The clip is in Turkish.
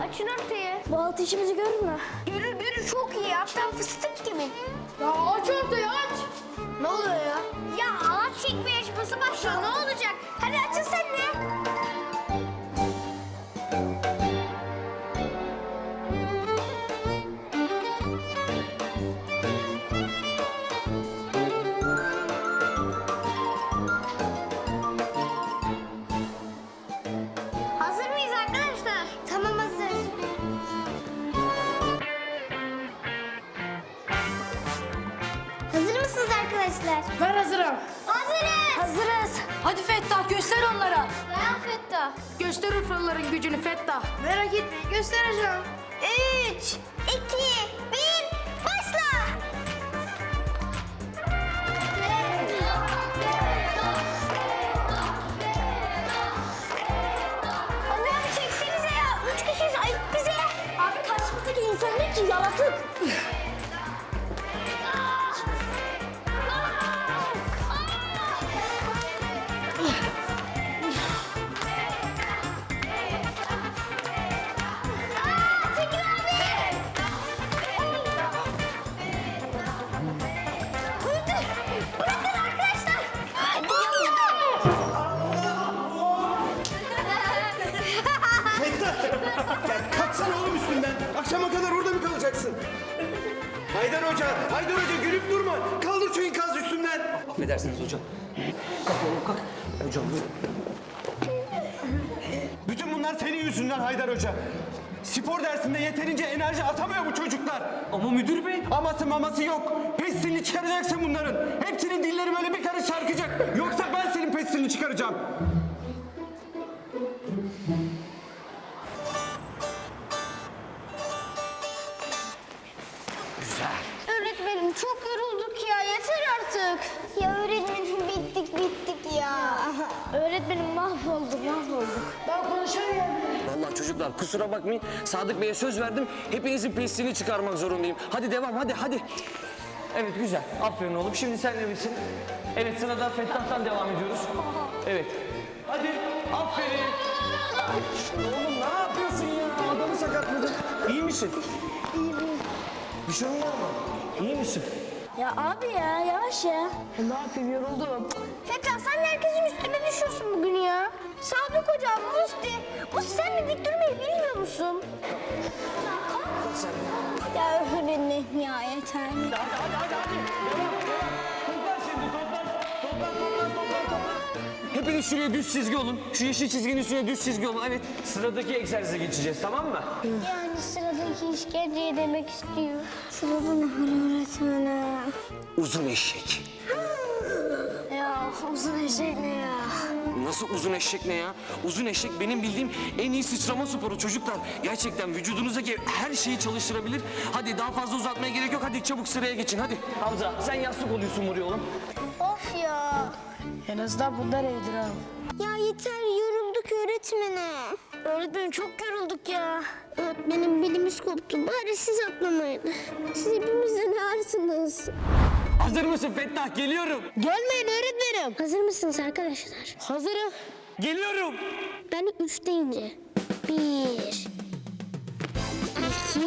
açın ortayı. Bu alt işimizi görür mü? Görür görür çok iyi. Hatta fıstık gibi. Ya aç ortayı aç. Ne oluyor ya? Ya ağaç çekme yarışması başlıyor. Ne olacak? Hadi açın sen de. Arkadaşlar? Ben hazırım. Hazırız. Hazırız. Hadi Fettah göster onlara. Dayan Fettah. Göster Urfalıların gücünü Fettah. Merak etme göstereceğim. Üç, iki, bir, başla. Allah'ım çeksenize ya. Üç kişiyiz ayıp bize. Abi karşımızdaki insan ne ki yaratık. Haydar Hoca, Haydar Hoca gülüp durma. Kaldır şu enkaz üstünden. Affedersiniz hocam. Kalk oğlum kalk. Hocam buyurun. Bütün bunlar senin yüzünden Haydar Hoca. Spor dersinde yeterince enerji atamıyor bu çocuklar. Ama müdür bey. Aması maması yok. Pestilini çıkaracaksın bunların. Hepsinin dilleri böyle bir karış şarkacak. Yoksa ben senin pestilini çıkaracağım. Çocuklar kusura bakmayın. Sadık Bey'e söz verdim. Hepinizin pestilini çıkarmak zorundayım. Hadi devam hadi hadi. Evet güzel. Aferin oğlum. Şimdi sen de misin? Evet sırada Fettah'tan devam ediyoruz. Evet. Hadi. Aferin. Oğlum ne yapıyorsun ya? Adamı sakatladın. İyi misin? İyiyim. Bir şey olmaz mı? İyi misin? Ya abi ya yavaş ya. Ne yapayım yoruldum. Fethan sen de herkesin üstüne düşüyorsun. Musti. Musti sen de dik durmayı bilmiyor musun? Ya öğretmenim ya yeter. Hadi hadi hadi hadi. Devam devam. Toplan şimdi toplan. Toplan toplan toplan toplan. Hepiniz şuraya düz çizgi olun. Şu yeşil çizginin üstüne düz çizgi olun. Evet. Sıradaki egzersize geçeceğiz tamam mı? Yani sıradaki işkenceye demek istiyor. Sırada ne var öğretmenim? Uzun eşek. Ya uzun eşek ne ya? Nasıl uzun eşek ne ya? Uzun eşek benim bildiğim en iyi sıçrama sporu çocuklar. Gerçekten vücudunuzdaki her şeyi çalıştırabilir. Hadi daha fazla uzatmaya gerek yok. Hadi çabuk sıraya geçin hadi. Hamza sen yastık oluyorsun buraya oğlum. Of ya. En azından bunlar iyidir abi. Ya yeter yorulduk öğretmenim. Öğretmenim çok yorulduk ya. Öğretmenim bilimiz koptu. Bari siz atlamayın. Siz hepimizden ağırsınız. Hazır mısın Fettah? Geliyorum. Gelmeyin öğretmenim. Hazır mısınız arkadaşlar? Hazırım. Geliyorum. Ben üç deyince. Bir. iki,